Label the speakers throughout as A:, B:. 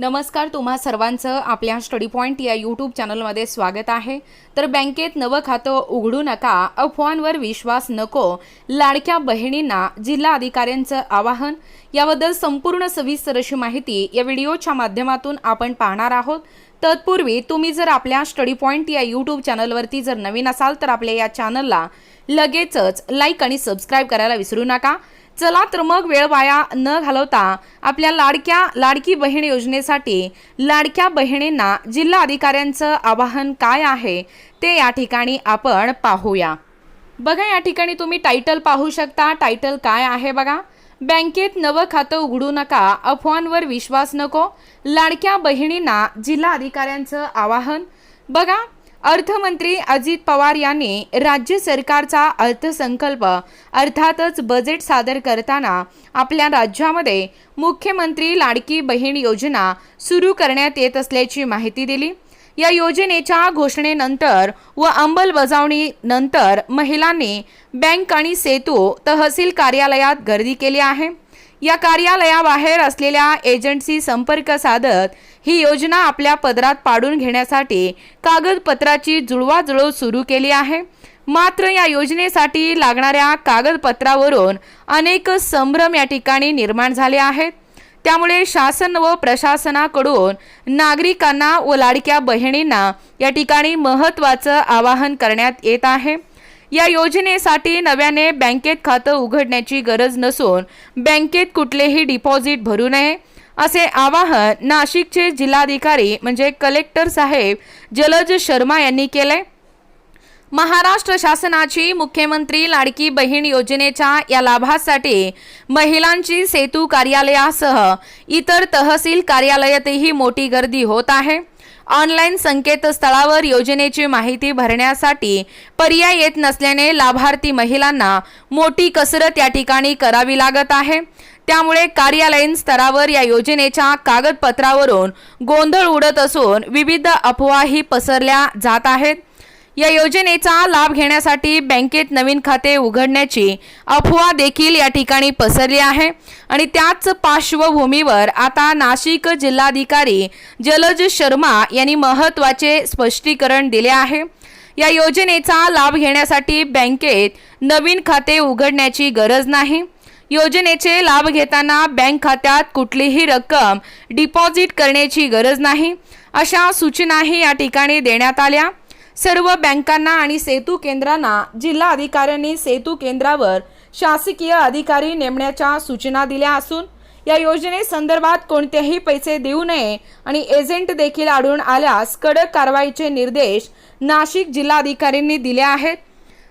A: नमस्कार तुम्हा सर्वांचं आपल्या स्टडी पॉईंट या यूट्यूब चॅनलमध्ये स्वागत आहे. तर बँकेत नवं खातं उघडू नका अफवांवर विश्वास नको लाडक्या बहिणींना जिल्हा अधिकाऱ्यांचं आवाहन. याबद्दल संपूर्ण सविस्तर अशी माहिती या व्हिडिओच्या माध्यमातून आपण पाहणार आहोत. तत्पूर्वी तुम्ही जर आपल्या स्टडी पॉईंट या यूट्यूब चॅनलवरती जर नवीन असाल तर आपल्या या चॅनलला लगेचच लाईक आणि सबस्क्राईब करायला विसरू नका. चला तर मग वेळ वाया न घालवता आपल्या लाडक्या लाडकी बहीण योजनेसाठी लाडक्या बहिणींना जिल्हा अधिकाऱ्यांचं आवाहन काय आहे ते या ठिकाणी आपण पाहूया. बघा या ठिकाणी तुम्ही टायटल पाहू शकता. टायटल काय आहे बघा? बँकेत नवं खातं उघडू नका. अफवांवर विश्वास नको. लाडक्या बहिणींना जिल्हा अधिकाऱ्यांचं आवाहन. बघा अर्थमंत्री अजित पवार यांनी राज्य सरकारचा अर्थसंकल्प अर्थातच बजेट सादर करताना आपल्या राज्यामध्ये मुख्यमंत्री लाडकी बहीण योजना सुरू करण्यात येत असल्याची माहिती दिली. या योजनेच्या घोषणेनंतर व अंमलबजावणीनंतर महिलांनी बँक आणि सेतू तहसील कार्यालयात गर्दी केली आहे. या कार्यालयाबाहेर असलेल्या एजंटशी संपर्क साधत ही योजना आपल्या पदरात पाडून घेण्यासाठी कागदपत्राची जुळवाजुळव सुरू केली आहे. मात्र या योजनेसाठी लागणाऱ्या कागदपत्रावरून अनेक संभ्रम या ठिकाणी निर्माण झाले आहेत. त्यामुळे शासन व प्रशासनाकडून नागरिकांना व लाडक्या बहिणींना या ठिकाणी महत्त्वाचं आवाहन करण्यात येत आहे. या योजनेसाठी नव्याने बँकेत खातं उघडण्याची गरज नसून बँकेत कुठलेही डिपॉझिट भरू नये असे आवाहन नाशिकचे जिल्हाधिकारी म्हणजे कलेक्टर साहेब जलज शर्मा यांनी केले. महाराष्ट्र शासनाची मुख्यमंत्री लाडकी बहीण योजनेच्या या लाभासाठी महिलांची सेतू कार्यालयासह इतर तहसील कार्यालयातही मोठी गर्दी होत आहे. ऑनलाईन संकेतस्थळावर योजनेची माहिती भरण्यासाठी पर्याय येत नसल्याने लाभार्थी महिलांना मोठी कसरत या ठिकाणी करावी लागत आहे. त्यामुळे कार्यालयीन स्तरावर या योजनेच्या कागदपत्रावरून गोंधळ उडत असून विविध अफवाही पसरल्या जात आहेत. या योजनेचा लाभ घेण्यासाठी बँकेत नवीन खाते उघडण्याची अफवा देखील या ठिकाणी पसरली आहे. आणि त्याच पार्श्वभूमीवर आता नाशिक जिल्हाधिकारी जलज शर्मा यांनी महत्त्वाचे स्पष्टीकरण दिले आहे. या योजनेचा लाभ घेण्यासाठी बँकेत नवीन खाते उघडण्याची गरज नाही. योजनेचे लाभ घेताना बँक खात्यात कुठलीही रक्कम डिपॉझिट करण्याची गरज नाही. अशा सूचनाही या ठिकाणी देण्यात आल्या. सर्व बँकांना आणि सेतू केंद्रांना जिल्हा अधिकाऱ्यांनी सेतू केंद्रावर शासकीय अधिकारी नेमण्याच्या सूचना दिल्या असून या योजनेसंदर्भात कोणतेही पैसे देऊ नये आणि एजंट देखील आढळून आल्यास कडक कारवाईचे निर्देश नाशिक जिल्हाधिकाऱ्यांनी दिले आहेत.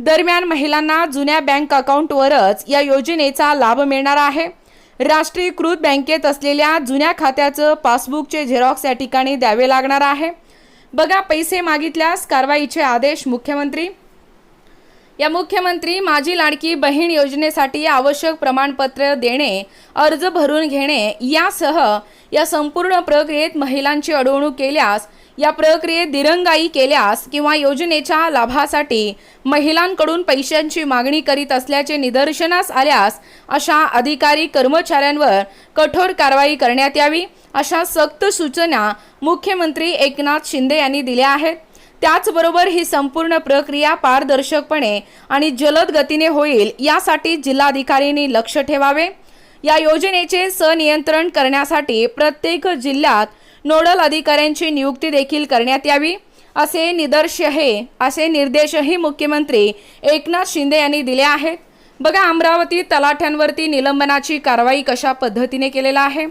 A: दरम्यान महिलांना जुन्या बँक अकाउंटवरच या योजनेचा लाभ मिळणार आहे. राष्ट्रीयकृत बँकेत असलेल्या जुन्या खात्याचं पासबुकचे झेरॉक्स या ठिकाणी द्यावे लागणार आहे. बघा पैसे मागितल्यास कारवाईचे आदेश मुख्यमंत्री या मुख्यमंत्री माझी लाडकी बहीण योजनेसाठी आवश्यक प्रमाणपत्र देणे अर्ज भरून घेणे यासह या संपूर्ण प्रक्रियेत महिलांची अडवणूक केल्यास या प्रक्रियेत दिरंगाई केल्यास किंवा योजनेच्या लाभासाठी महिलांकडून पैशांची मागणी करीत असल्याचे निदर्शनास आल्यास अशा अधिकारी कर्मचाऱ्यांवर कठोर कारवाई करण्यात यावी अशा सक्त सूचना मुख्यमंत्री एकनाथ शिंदे यांनी दिल्या आहेत. त्याचबरोबर ही संपूर्ण प्रक्रिया पारदर्शकपणे आणि जलद गतीने होईल यासाठी जिल्हाधिकाऱ्यांनी लक्ष ठेवावे. या योजनेचे सनियंत्रण करण्यासाठी प्रत्येक जिल्ह्यात नोडल अधिकाऱ्यांची नियुक्ती देखील करण्यात यावी असे निदर्श हे असे निर्देशही मुख्यमंत्री एकनाथ शिंदे यांनी दिले आहेत. बघा अमरावती तलाठ्यांवरती निलंबनाची कारवाई कशा पद्धतीने केलेला आहे?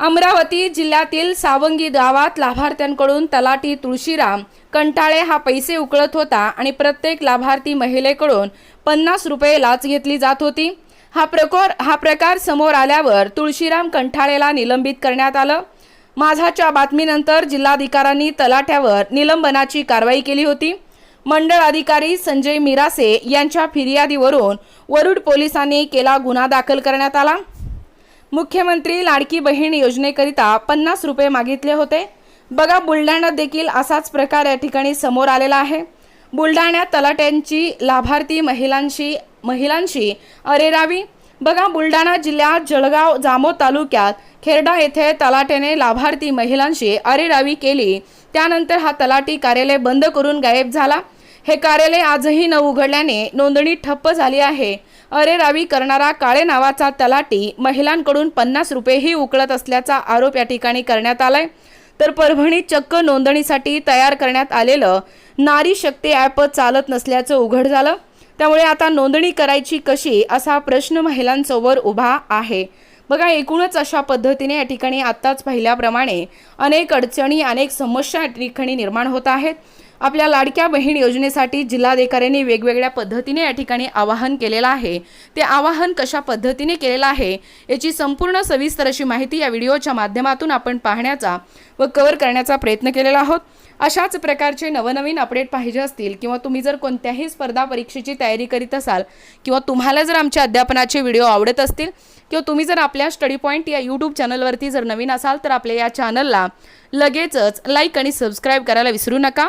A: अमरावती जिल्ह्यातील सावंगी गावात लाभार्थ्यांकडून तलाठी तुळशीराम. कंटाळे हा पैसे उकळत होता आणि प्रत्येक लाभार्थी महिलेकडून पन्नास रुपये लाच घेतली जात होती. हा प्रकार हा प्रकार समोर आल्यावर तुळशीराम कंठाळेला निलंबित करण्यात आलं. माझाच्या बातमीनंतर जिल्हाधिकाऱ्यांनी तलाठ्यावर निलंबनाची कारवाई केली होती. मंडळ अधिकारी संजय मिरासे यांच्या फिर्यादीवरून वरुड पोलिसांनी केला गुन्हा दाखल करण्यात आला. मुख्यमंत्री लाडकी बहीण योजनेकरिता पन्नास रुपये मागितले होते. बघा बुलढाण्यात देखील असाच प्रकार या ठिकाणी समोर आलेला आहे. बुलढाण्यात तलाट्यांची लाभार्थी महिलांशी महिलांशी अरेरावी. बघा बुलढाणा जिल्ह्यात जळगाव जामोद तालुक्यात खेरडा येथे तलाट्याने लाभार्थी महिलांशी अरेरावी केली. त्यानंतर हा तलाटी कार्यालय बंद करून गायब झाला. हे कार्यालय आजही न उघडल्याने नोंदणी ठप्प झाली आहे. अरेरावी करणारा काळे नावाचा तलाटी महिलांकडून पन्नास रुपयेही उकळत असल्याचा आरोप या ठिकाणी करण्यात आलाय. तर परभणीत चक्क नोंदणीसाठी तयार करण्यात आलेलं नारी शक्ती ॲप चालत नसल्याचं उघड झालं. त्यामुळे आता नोंदणी करायची कशी असा प्रश्न महिलांसमोर उभा आहे. बघा एकूणच अशा पद्धतीने या ठिकाणी आत्ताच पाहिल्याप्रमाणे अनेक अडचणी अनेक समस्या या ठिकाणी निर्माण होत आहेत. आपल्या लाडक्या बहीण योजनेसाठी जिल्हाधिकाऱ्यांनी वेगवेगळ्या पद्धतीने या ठिकाणी आवाहन केलेलं आहे. ते आवाहन कशा पद्धतीने केलेलं आहे याची संपूर्ण सविस्तर अशी माहिती या व्हिडिओच्या माध्यमातून आपण पाहण्याचा व कव्हर करण्याचा प्रयत्न केलेला आहोत. अशाच प्रकारचे नवनवीन अपडेट पाहिजे असतील किंवा तुम्ही जर कोणत्याही स्पर्धा परीक्षेची तयारी करीत असाल किंवा तुम्हाला जर आमच्या अध्यापनाचे व्हिडिओ आवडत असतील किंवा तुम्ही जर आपल्या स्टडी पॉईंट या यूट्यूब चॅनलवरती जर नवीन असाल तर आपल्या या चॅनलला लगेचच लाईक आणि सबस्क्राईब करायला विसरू नका.